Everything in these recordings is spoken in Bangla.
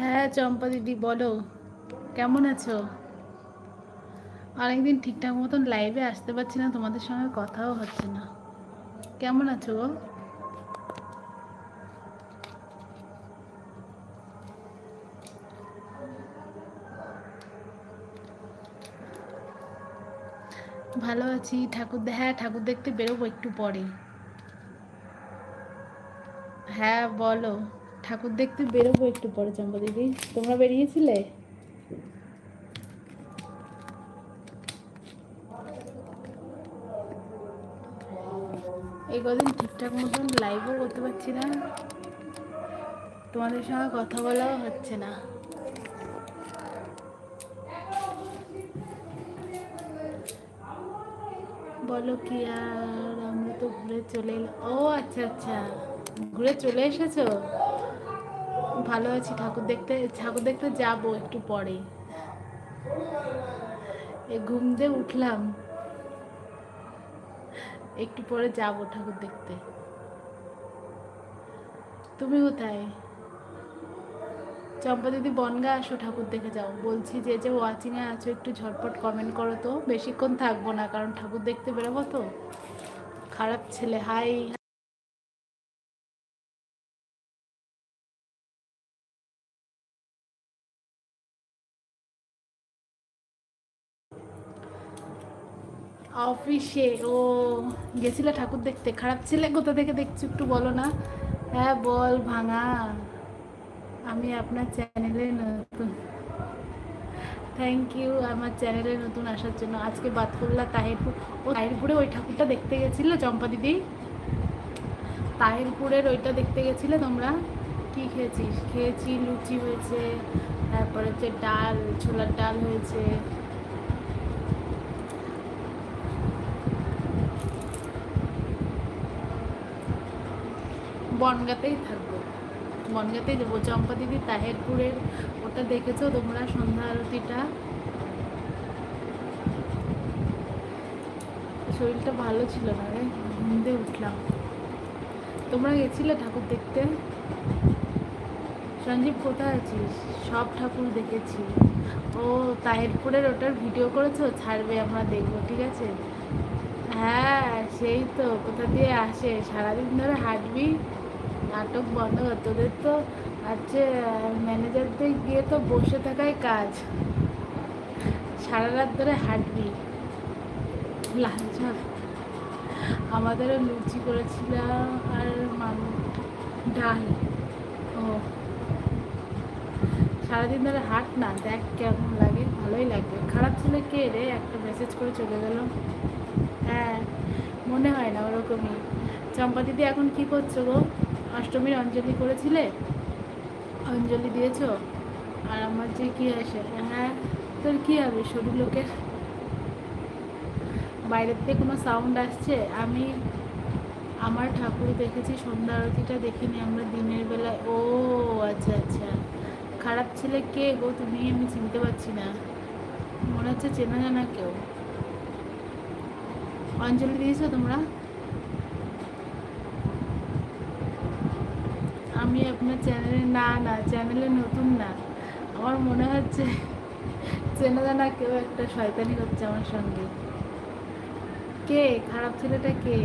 হ্যাঁ চম্পা দিদি, বলো। কেমন আছো? অনেকদিন ঠিকঠাক মতন লাইভে আসতে পারছি না, তোমাদের সঙ্গে কথাও হচ্ছে না। কেমন আছো? ভালো আছি। ঠাকুর হ্যাঁ ঠাকুর দেখতে বেরোবো একটু পরে। হ্যাঁ বলো। ঠাকুর দেখতে বেরোবো একটু পরে, চম্পা দিদি। তোমরা বেরিয়েছিলে? এই কদিন ঠিকঠাক মতন লাইভও করতে পারছি না। তোমাদের সঙ্গে কথা বলাও হচ্ছে না। বলো কি আর, আমরা তো ঘুরে চলে ও আচ্ছা আচ্ছা। ঘুরে চলে এসেছ? ভালো আছি, ঠাকুর দেখতে ঠাকুর দেখতে যাব একটু পরে। ঘুম দিয়ে উঠলাম, একটু পরে যাব ঠাকুর দেখতে। তুমি কোথায়? চম্পা দিদি বনগা আসো ঠাকুর দেখে যাও। বলছি যে যে ওয়াচিংয়ে আছো, একটু ঝটপট কমেন্ট করো তো। বেশিক্ষণ থাকব না, কারণ ঠাকুর দেখতে বেরোবো তো। খারাপ ছেলে, হাই। অফিসে। ও গেছিলে ঠাকুর দেখতে। খারাপ ছেলে কোথা থেকে দেখছ একটু বলো না। হ্যাঁ বল, ভাঙা। আমি আপনার চ্যানেলে নতুন। থ্যাংক ইউ আমার চ্যানেলে নতুন আসার জন্য। আজকে বাতকুল্লা, তাহিরপুর। ও তাহিরপুরে ওই ঠাকুরটা দেখতে গেছিল, চম্পা দিদি? তাহিরপুরের ওইটা দেখতে গেছিলে তোমরা? কি খেয়েছিস? খেয়েছি, লুচি হয়েছে, তারপরে হচ্ছে ডাল, ছোলার ডাল হয়েছে। বনগাতেই থাকব। বনগাতেই যাব। চম্পা দিদি তাহেরপুরের, ওটা দেখেছ তোমরা সন্ধ্যা আরতিটা? শরীরটা ভালো ছিল না রে ঘুম উঠলাম। তোমরা গেছিলে ঠাকুর দেখতে? সঞ্জীব, কোথায় আছিস? সব ঠাকুর দেখেছি। ও, তাহেরপুরের ওটার ভিডিও করেছ? ছাড়বে, আমরা দেখব, ঠিক আছে? হ্যাঁ সেই তো, কোথা দিয়ে আসে? সারাদিন ধরে হাঁটবি? নাটক বন্ধ কর তোদের তো হচ্ছে ম্যানেজারদের গিয়ে তো বসে থাকাই কাজ। সারা রাত ধরে হাঁটবি। লাঞ্চ আমাদেরও লুচি করেছিলাম আর ডাল। ও। সারাদিন ধরে হাঁট না, দেখ কেমন লাগে, ভালোই লাগবে খারাপ ছেলে কে রে? একটা মেসেজ করে চলে গেল। হ্যাঁ মনে হয় না ওরকমই। চম্পা দিদি এখন কি করছ গো? অষ্টমীর অঞ্জলি করেছিলে? অঞ্জলি দিয়েছ? আর আমার যে কি আসে হ্যাঁ তোর কি হবে সরু লোকের? বাইরের থেকে কোনো সাউন্ড আসছে? আমি আমার ঠাকুর দেখেছি, সন্ধ্যা আরতিটা দেখিনি আমরা দিনের বেলায়। ও আচ্ছা আচ্ছা। খারাপ ছেলে কে গো? তুমি, আমি চিনতে পারছি না। মনে হচ্ছে চেনা জানা কেউ। অঞ্জলি দিয়েছ তোমরা? আমি আপনার চ্যানেলে না না চ্যানেলে নতুন না। আমার মনে হচ্ছে চেনা জানা কেউ একটা শয়তানি করছে আমার সঙ্গে। কে? খারাপ ছেলেটা কে?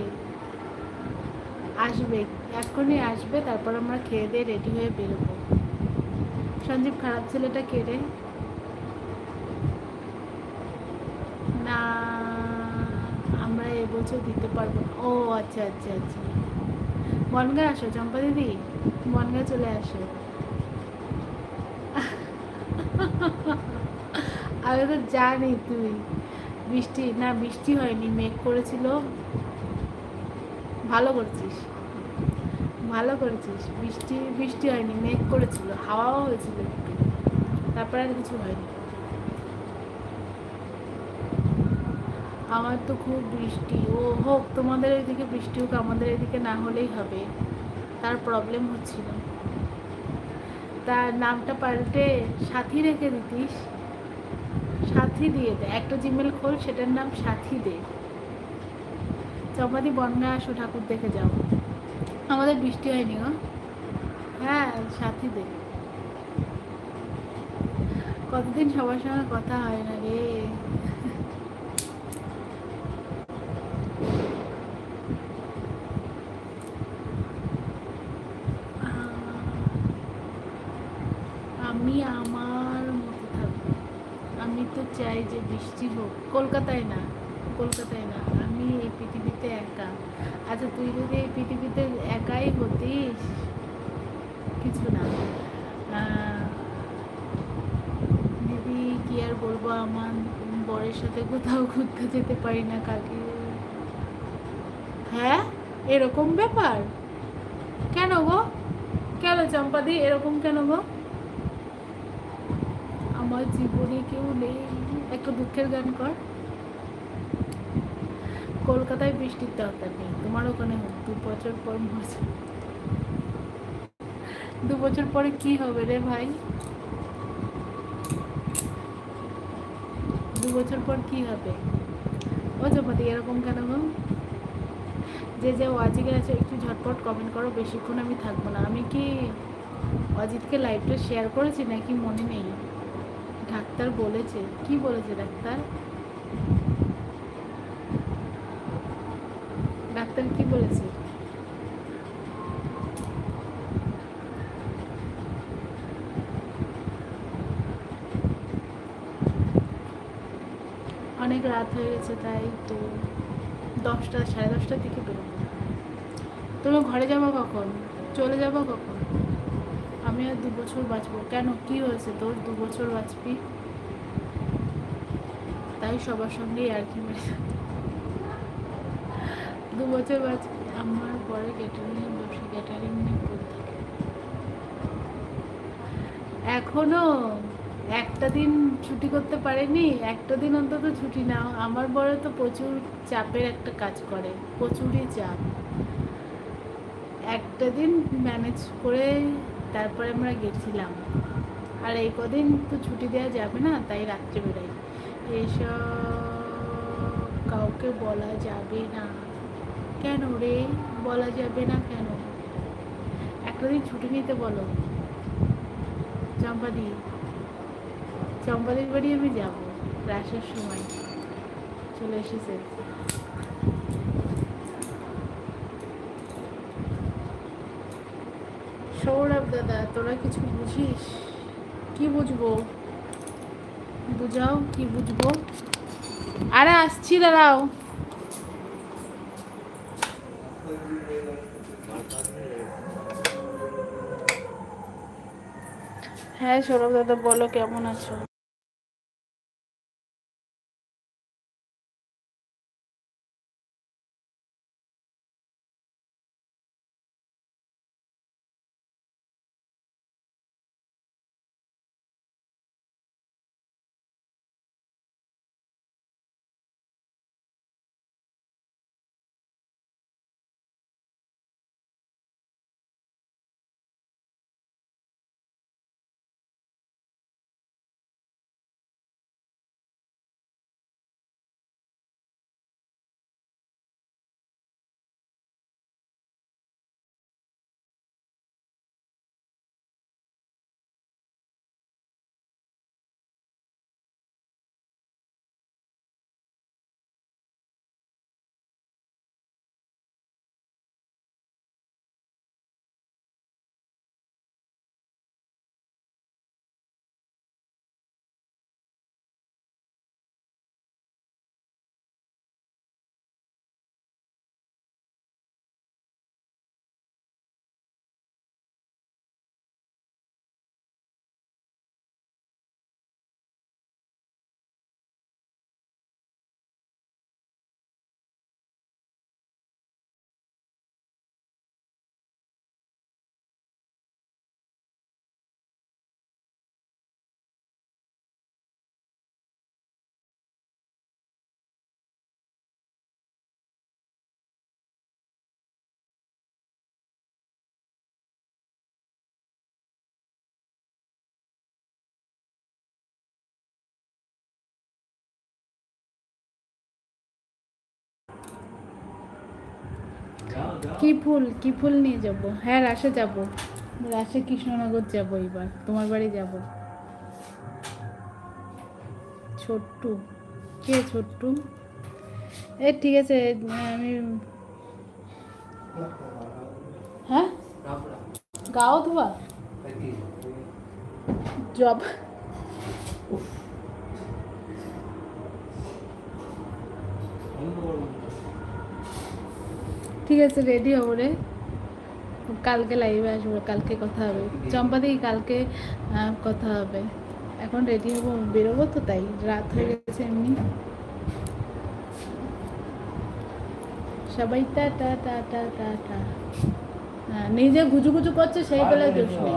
আসবে এখনই আসবে, তারপর আমরা খেয়ে দিয়ে রেডি হয়ে বেরোবো। সঞ্জীব, খারাপ ছেলেটা কে রে? না, আমরা এবছর দিতে পারব। ও আচ্ছা আচ্ছা আচ্ছা। বনগা আসো, চম্পা দিদি। বনগা চলে আসো। আমি তো জানি তুই। বৃষ্টি, না, বৃষ্টি হয়নি, মেঘ করেছিল। ভালো করছিস। ভালো করেছিস। বৃষ্টি বৃষ্টি হয়নি, মেঘ করেছিল, হাওয়াও হয়েছিল তারপরে আর কিছু হয়নি। আমার তো খুব বৃষ্টি। ও হোক, তোমাদের ওইদিকে বৃষ্টি হোক, আমাদের এদিকে না হলেই হবে। তার প্রবলেম হচ্ছিল। তার নামটা পাল্টে সাথী রেখে দিতিস। সাথী দিয়ে দে। একটা জিমেল খোল, সেটার নাম সাথী দে। চম্পাদি বন্যা আসো, ঠাকুর দেখে যাও। আমাদের বৃষ্টি হয়নি গো। হ্যাঁ সাথী দে। কতদিন সবার সঙ্গে কথা হয় না রে আমি আমার মতো থাকব আমি তো চাই যে বৃষ্টি হোক, কলকাতায় না কলকাতায় না, আমি এই পৃথিবীতে একা। আচ্ছা তুই যদি এই পৃথিবীতে একাই হতিস, কিছু না। দিদি, কি আর বলব, আমার বরের সাথে কোথাও ঘুরতে যেতে পারি না কাকে হ্যাঁ? এরকম ব্যাপার? কেন গো? কেন চম্পাদি, এরকম কেন গো? আমার জীবনে কেউ নেই। একটা দুঃখের গান কর। কলকাতায় বৃষ্টির দরকার নেই, তোমার ওখানে দু বছর পর মরছে। দু বছর পরে কি হবে রে ভাই? দু বছর পর কি হবে? ও চপাতি এরকম কেন গো? যে যে ওয়াজিকে আছে, একটু ঝটপট কমেন্ট করো, বেশিক্ষণ আমি থাকব না। আমি কি অজিতকে লাইভটা শেয়ার করেছি নাকি মনে নেই? ডাক্তার বলেছে। কি বলেছে ডাক্তার? ডাক্তার কি বলেছে? অনেক রাত হয়ে গেছে তাই তো দশটা, সাড়ে দশটার দিকে বেরোবো। তুমি ঘরে যাব কখন? চলে যাব কখন? আমি আর দু বছর বাঁচবো। কেন? কি হয়েছে তোর? দু বছর বাঁচবি? তাই সবার সঙ্গেই আর কি দু বছর বাঁচবি। আমার পরে ক্যাটারিং ব্যবসা ক্যাটারিং নিয়ে পড়ে থাকে এখনও একটা দিন ছুটি করতে পারেনি, একটা দিন অন্তত ছুটি নাও। আমার বড় তো প্রচুর চাপের একটা কাজ করে, প্রচুরই চাপ। একটা দিন ম্যানেজ করে তারপরে আমরা গেছিলাম। আর এই কদিন তো ছুটি দেওয়া যাবে না, তাই রাত্রে বেরোই এসব কাউকে বলা যাবে না। কেন রে? বলা যাবে না কেন? একটা দিন ছুটি নিতে বলো। চম্পাদি, চম্পাদির বাড়ি আমি যাব রাসের সময়। চলে এসেছে সৌরভ দাদা, তোরা কিছু বুঝিস? কি বুঝব? বুঝাও কি বুঝব? আরে, আসছি, দাঁড়াও। হ্যাঁ সৌরভ দাদা, বলো, কেমন আছো? কি ফুল কি ফুল নিয়ে যাব? হ্যাঁ রাসে যাব। রাসে কৃষ্ণনগর যাব এবার তোমার বাড়ি যাব। ছোট্টু। কে ছোট্টু? এ, ঠিক আছে, আমি হ্যাঁ? গাও ধোয়া? জব ঠিক আছে রেডি হব রে। কালকে লাইভে আসব, কালকে কথা হবে। চম্পা চম্পাদি কালকে কথা হবে। এখন রেডি হব, বেরোবো তো তাই, রাত হয়ে গেছে এমনি। সবাই টা টা টা টা টা টা। নিজে গুজু গুজু করছে, সেই বেলায় দোষ নেই।